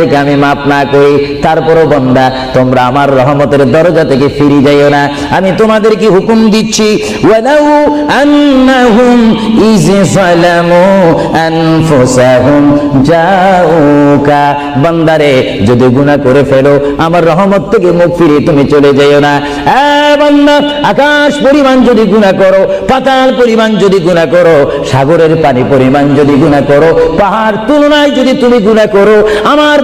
তোমাদেরকে আমি মাফ না করি, তারপরও বন্দা, তোমরা আমার রহমতের দরজা থেকে ফিরে যাইও না। আমি তোমাদেরকে হুকুম দিচ্ছি ইজ সালামু আনফুসাহুম জাউকা বান্দারে, যদি গুনাহ করে ফেলো, আমার রহমত থেকে মুখ ফিরিয়ে তুমি চলে যাইও না। বান্দা, আকাশ পরিমাণ যদি গুনাহ করো, পাতাল পরিমাণ যদি গুনাহ করো, সাগরের পানি পরিমাণ যদি গুনাহ করো, পাহাড় তুলনায় যদি তুমি গুনাহ করো, আমার